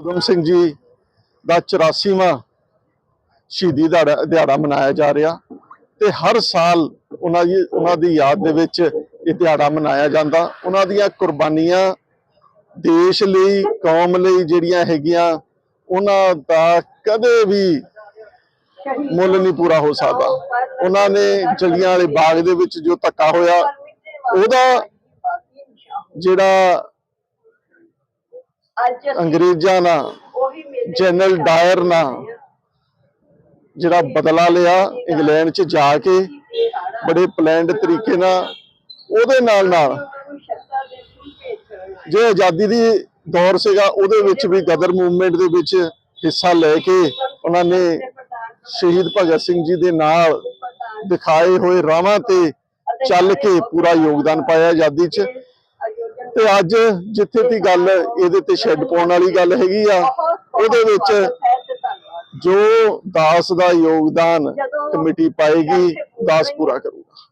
ਉਦਮ ਸਿੰਘ ਜੀ ਦਾ 84ਵਾਂ ਸ਼ਹੀਦੀ ਦਿਹਾੜਾ ਦਿਹਾੜਾ ਮਨਾਇਆ ਜਾ ਰਿਹਾ ਤੇ ਹਰ ਸਾਲ ਉਹਨਾਂ ਦੀ ਉਹਨਾਂ ਦੀ ਯਾਦ ਦੇ ਵਿੱਚ ਇਹ ਦਿਹਾੜਾ ਮਨਾਇਆ ਜਾਂਦਾ। ਉਹਨਾਂ ਦੀਆਂ ਕੁਰਬਾਨੀਆਂ ਦੇਸ਼ ਲਈ, ਕੌਮ ਲਈ ਜਿਹੜੀਆਂ ਹੈਗੀਆਂ, ਉਹਨਾਂ ਦਾ ਕਦੇ ਵੀ ਮੁੱਲ ਨਹੀਂ ਪੂਰਾ ਹੋ ਸਕਦਾ। ਉਹਨਾਂ ਨੇ ਜਲੀਆਂ ਵਾਲੇ ਬਾਗ ਦੇ ਵਿੱਚ ਜੋ ਧੱਕਾ ਹੋਇਆ, ਉਹਦਾ ਜਿਹੜਾ ਅੰਗਰੇਜ਼ਾਂ ਨਾਲ ਜਨਰਲ ਡਾਇਰ ਨਾਲ ਜਿਹੜਾ ਬਦਲਾ ਲਿਆ ਇੰਗਲੈਂਡ 'ਚ ਜਾ ਕੇ ਬੜੇ ਪਲੈਨਡ ਤਰੀਕੇ ਨਾਲ ਉਹਦੇ ਨਾਲ ਨਾਲ ਜੋ ਆਜ਼ਾਦੀ ਦੀ ਦੌਰ ਸੀਗਾ ਉਹਦੇ ਵਿੱਚ ਵੀ ਗਦਰ ਮੂਵਮੈਂਟ ਦੇ ਵਿੱਚ ਹਿੱਸਾ ਲੈ ਕੇ ਉਹਨਾਂ ਨੇ ਸ਼ਹੀਦ ਭਗਤ ਸਿੰਘ ਜੀ ਦੇ ਨਾਲ ਦਿਖਾਏ ਹੋਏ ਰਾਹਾਂ ਤੇ ਚੱਲ ਕੇ ਪੂਰਾ ਯੋਗਦਾਨ ਪਾਇਆ ਆਜ਼ਾਦੀ 'ਚ। ਤੇ ਅੱਜ ਜਿੱਥੇ ਦੀ ਗੱਲ ਇਹਦੇ ਤੇ ਸ਼ੈੱਡ ਪਾਉਣ ਵਾਲੀ ਗੱਲ ਹੈਗੀ ਆ। ਉਹਦੇ ਵਿੱਚ ਜੋ ਦਾਸ ਦਾ ਯੋਗਦਾਨ ਕਮੇਟੀ ਪਾਏਗੀ, ਦਾਸ ਪੂਰਾ ਕਰੂਗਾ।